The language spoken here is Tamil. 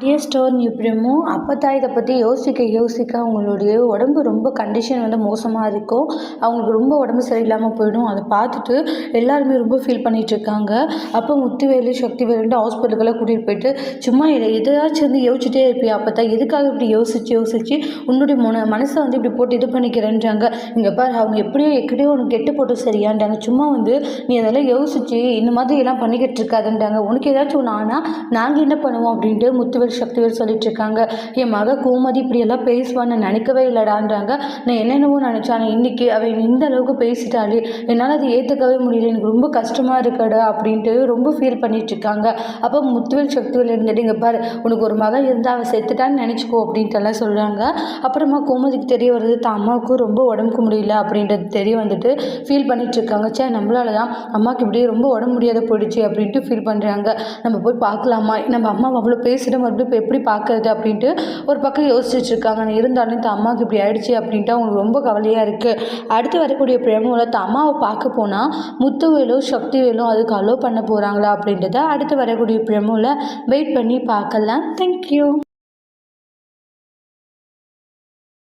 டியர் ஸ்டோர் எப்படியுமோ அப்போ இதை பற்றி யோசிக்க யோசிக்க அவங்களுடைய உடம்பு ரொம்ப கண்டிஷன் வந்து மோசமாக இருக்கும். அவங்களுக்கு ரொம்ப உடம்பு சரியில்லாமல் போயிடும். அதை பார்த்துட்டு எல்லாருமே ரொம்ப ஃபீல் பண்ணிகிட்ருக்காங்க அப்போ முத்துவேலு சக்திவேலுன்ட்டு ஹாஸ்பிட்டலுக்கெல்லாம் கூட்டிகிட்டு போயிட்டு சும்மா இதை எதாச்சும் வந்து யோசிச்சுட்டே இருப்பியா அப்போ தான் எதுக்காக இப்படி யோசிச்சு யோசிச்சு உன்னுடைய மன மனசை வந்து இப்படி போட்டு இது பண்ணிக்கிறேன்றாங்க. இங்கே பாரு அவங்க எப்படியோ எப்படியோ உனக்கு கெட்டு போட்டு சரியான்றாங்க. சும்மா வந்து நீ அதெல்லாம் யோசிச்சு இந்த மாதிரி எல்லாம் பண்ணிக்கிட்டு இருக்காதுன்றாங்க. உனக்கு ஏதாச்சும் ஒன்று ஆனால் நாங்கள் என்ன பண்ணுவோம்? அப்படின்ட்டு முத்துவேல் சக்திவேல் சொல்லிட்டு இருக்காங்க என் மக கோமதி இப்படியெல்லாம் பேசுவான்னு நினைக்கவே இல்லைடான்றாங்க. நான் என்னென்னவோ நினச்சேன் இன்னைக்கு அவன் இந்த அளவுக்கு பேசிட்டாலே என்னால் அதை ஏற்றுக்கவே முடியல. எனக்கு ரொம்ப கஷ்டமாக இருக்கடா அப்படின்ட்டு ரொம்ப ஃபீல் பண்ணிட்டு இருக்காங்க அப்போ முத்துவேல் சக்திவேல் இருந்துட்டு இங்கே பாரு உனக்கு ஒரு மகன் இருந்தால் அவள் செத்துட்டான்னு நினச்சிக்கோ அப்படின்ட்டு எல்லாம் சொல்கிறாங்க அப்புறமா கோமதிக்கு தெரிய வருது தான் அம்மாவுக்கும் ரொம்ப உடம்புக்கு முடியல அப்படின்றது தெரிய வந்துட்டு ஃபீல் பண்ணிட்டு இருக்காங்க சே நம்மளால தான் அம்மாவுக்கு இப்படியே ரொம்ப உடம்பு முடியாத போயிடுச்சு அப்படின்ட்டு ஃபீல் பண்ணுறாங்க நம்ம போய் பார்க்கலாமா? நம்ம அம்மா அவ்வளோ பேசிட்டு மறுபடியும் இப்போ எப்படி பார்க்கறது அப்படின்ட்டு ஒரு பக்கம் யோசிச்சுட்டு இருக்காங்க இருந்தாலும் தான் அம்மாவுக்கு இப்படி ஆயிடுச்சு அப்படின்ட்டு அவங்களுக்கு ரொம்ப கவலையாக இருக்குது அடுத்து வரக்கூடிய பிரேமோவில் தான் அம்மாவை பார்க்க போனால் முத்துவேலும் சக்திவேலும் அதுக்கு அலோவ் பண்ண போகிறாங்களா அப்படின்றத அடுத்து வரக்கூடிய பிரமுவில் வெயிட் பண்ணி பார்க்கலாம். தேங்க்யூ